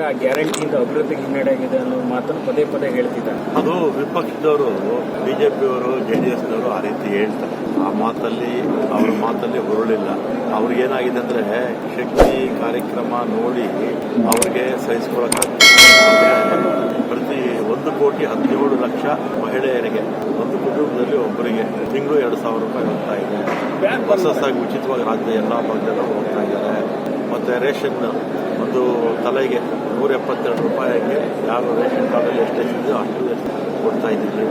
ರಾಜ್ಯದ ಅಭಿವೃದ್ಧಿಗೆ ಹಿನ್ನಡೆ ಆಗಿದೆ ಅನ್ನೋ ಮಾತನ್ನು ಪದೇ ಪದೇ ಹೇಳ್ತಿದ್ದಾರೆ. ಅದು ವಿಪಕ್ಷದವರು, ಬಿಜೆಪಿಯವರು, ಜೆ ಡಿ ಎಸ್ನವರು ಆ ರೀತಿ ಹೇಳ್ತಾರೆ. ಆ ಮಾತಲ್ಲಿ, ಅವ್ರ ಮಾತಲ್ಲಿ ಹುರುಳಿಲ್ಲ. ಅವ್ರಿಗೇನಾಗಿದೆ ಅಂದ್ರೆ ಶಕ್ತಿ ಕಾರ್ಯಕ್ರಮ ನೋಡಿ ಅವ್ರಿಗೆ ಸಹಿಸ್ಕೊಳಕ್ಕಾಗ್ತದೆ ಪ್ರತಿ ಒಂದು ಕೋಟಿ ಹದಿನೇಳು ಲಕ್ಷ ಮಹಿಳೆಯರಿಗೆ, ಒಂದು ಕುಟುಂಬದಲ್ಲಿ ಒಬ್ಬರಿಗೆ ತಿಂಗಳು ಎರಡು ಸಾವಿರ ರೂಪಾಯಿ ಹೋಗ್ತಾ ಇದೆ. ಹೊಸ ಹೊಸದಾಗಿ ಉಚಿತವಾಗಿ ರಾಜ್ಯದ ಎಲ್ಲ ಭಾಗದಲ್ಲೂ ಹೋಗ್ತಾ ಇದ್ದಾರೆ. ಮತ್ತೆ ರೇಷನ್ ಒಂದು ತಲೆಗೆ ನೂರ ಎಪ್ಪತ್ತೆರಡು ರೂಪಾಯಿಗೆ ಯಾರು ರೇಷನ್ ಕಾರ್ಡಲ್ಲಿ ಎಷ್ಟು ಎಷ್ಟಿದೆಯೋ ಅಷ್ಟು ಕೊಡ್ತಾ ಇದ್ದೀವಿ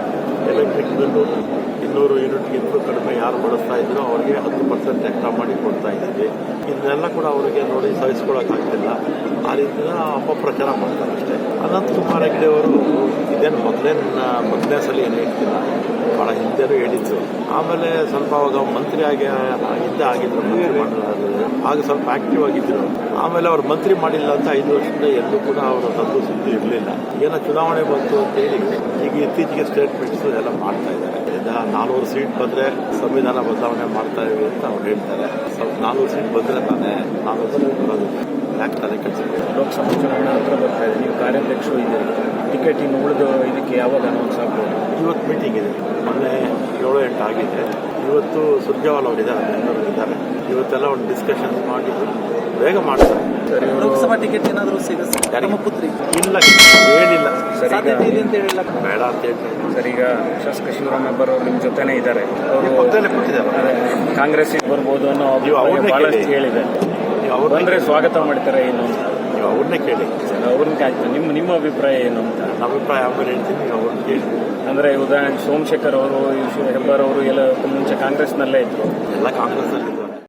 ಎಲೆಕ್ಟ್ರಿಕ್ ಬಿಲ್ಲು ಇನ್ನೂರು ಯೂನಿಟ್ಗಿಂತಲೂ ಕಡಿಮೆ ಯಾರು ಬಳಸ್ತಾ ಇದ್ರೋ ಅವರಿಗೆ ಹತ್ತು ಪರ್ಸೆಂಟ್ ಎಕ್ಸ್ಟ್ರಾ ಮಾಡಿ ಕೊಡ್ತಾ ಇದ್ದೀವಿ. ಇದನ್ನೆಲ್ಲ ಕೂಡ ಅವರಿಗೆ ನೋಡಿ ಸಹಿಸ್ಕೊಳ್ಳೋಕ್ಕಾಗ್ತಿಲ್ಲ ಆ ರೀತಿಯ ಅಪಪ್ರಚಾರ ಮಾಡ್ತಾರೆ ಅಷ್ಟೇ. ಅನಂತಕುಮಾರ್ ಹೆಗ್ಡೆ ಅವರು ಇದೇನು ಮೊದಲೇ ಮೊದಲನೇ ಸಲ ಏನು ಹೇಳ್ತಿಲ್ಲ? ಆಮೇಲೆ ಸ್ವಲ್ಪ ಅವಾಗ ಮಂತ್ರಿ ಆಗಿ ಇದ್ದ ಆಗಿದ್ರು ಆಗ ಸ್ವಲ್ಪ ಆಕ್ಟಿವ್ ಆಗಿದ್ರು. ಆಮೇಲೆ ಅವ್ರು ಮಂತ್ರಿ ಮಾಡಿಲ್ಲ ಅಂತ ಐದು ವರ್ಷದಿಂದ ಎಲ್ಲೂ ಕೂಡ ಅವರ ಸದ್ದು ಸುದ್ದಿ ಇರಲಿಲ್ಲ. ಏನೋ ಚುನಾವಣೆ ಬಂತು ಅಂತೇಳಿ ಈಗ ಇತ್ತೀಚೆಗೆ ಸ್ಟೇಟ್ಮೆಂಟ್ಸ್ ಎಲ್ಲ ಮಾಡ್ತಾ ಇದ್ದಾರೆ. ಇದ ನಾಲ್ವರು ಸೀಟ್ ಬಂದ್ರೆ ಸಂವಿಧಾನ ಬದಲಾವಣೆ ಮಾಡ್ತಾ ಇವೆ ಅಂತ ಅವ್ರು ಹೇಳ್ತಾರೆ. ಸ್ವಲ್ಪ ನಾಲ್ವರು ಸೀಟ್ ಬಂದ್ರೆ ತಾನೇ ನಾಲ್ವರು ಸೀಟ್ ಬರೋದು ಯಾಕೆ ತಾನೇ ಕೆಲಸ ಲೋಕಸಭಾ ಚುನಾವಣೆ ಹತ್ರ ಬರ್ತಾ ಇದೆ. ನೀವು ಕಾರ್ಯಾಧ್ಯಕ್ಷರು ಇದ್ದೀರಿ. ಟಿಕೆಟ್ ಇನ್ನು ಉಳಿದು ಇದಕ್ಕೆ ಯಾವಾಗ ಅನೌನ್ಸ್ ಆಗ್ಬೋದು? ಇವತ್ತು ಮೀಟಿಂಗ್ ಇದೆ. ಮೊನ್ನೆ ಏಳು ಎಂಟು ಆಗಿದೆ. ಇವತ್ತು ಸುರ್ಜೇವಾಲ್ ಅವರಿದ್ದಾರೆ ಇದ್ದಾರೆ ಬೆಂಗಳೂರಲ್ಲಿ ಇದ್ದಾರೆ. ಇವತ್ತೆಲ್ಲ ಒಂದು ಡಿಸ್ಕಷನ್ ಮಾಡಿದ್ದು ಬೇಗ ಮಾಡ್ತಾರೆ. ಲೋಕಸಭಾ ಟಿಕೆಟ್ ಏನಾದರೂ ಸಿಗುತ್ತೆ? ಯಾರಿಗೆ? ನಮ್ಮ ಪುತ್ರಿ? ಇಲ್ಲ ಹೇಳಿಲ್ಲ ಸರಿ ಸಾಧ್ಯತೆ ಇದೆ ಅಂತ ಹೇಳಿಲ್ಲ. ಬೇಡ ಅಂತ ಹೇಳ್ತಾರೆ ಸರ್ ಈಗ ಶಾಸಕ ಶಿವರಾಮ್ ಹೆಬ್ಬಾರ್ ಅವರು ನಿಮ್ಮ ಜೊತೆನೇ ಇದ್ದಾರೆ. ಅವರು ಕಾಂಗ್ರೆಸ್ಸಿಗೆ ಬರ್ಬೋದು ಅನ್ನೋ ಅವರು ಬಹಳಷ್ಟು. ಹೇಳಿದೆ ಬಂದ್ರೆ ಸ್ವಾಗತ ಮಾಡ್ತಾರೆ ಏನು ಅಂತ. ನೀವು ಅವ್ರನ್ನೇ ಕೇಳಿ. ಅವ್ರನ್ನ ಕಾಯ್ತು ನಿಮ್ಮ ನಿಮ್ಮ ಅಭಿಪ್ರಾಯ ಏನು ಅಂತ? ಅಭಿಪ್ರಾಯ ಆಮೇಲೆ ಹೇಳ್ತೀನಿ ನೀವು ಅವ್ರನ್ನ ಕೇಳಿ. ಅಂದ್ರೆ ಉದಾಹರಣೆ ಸೋಮಶೇಖರ್ ಅವರು ಹೆಬ್ಬಾರ್ ಅವರು ಎಲ್ಲ ಮುಂಚೆ ಕಾಂಗ್ರೆಸ್ನಲ್ಲೇ ಇದ್ರು. ಎಲ್ಲ ಕಾಂಗ್ರೆಸ್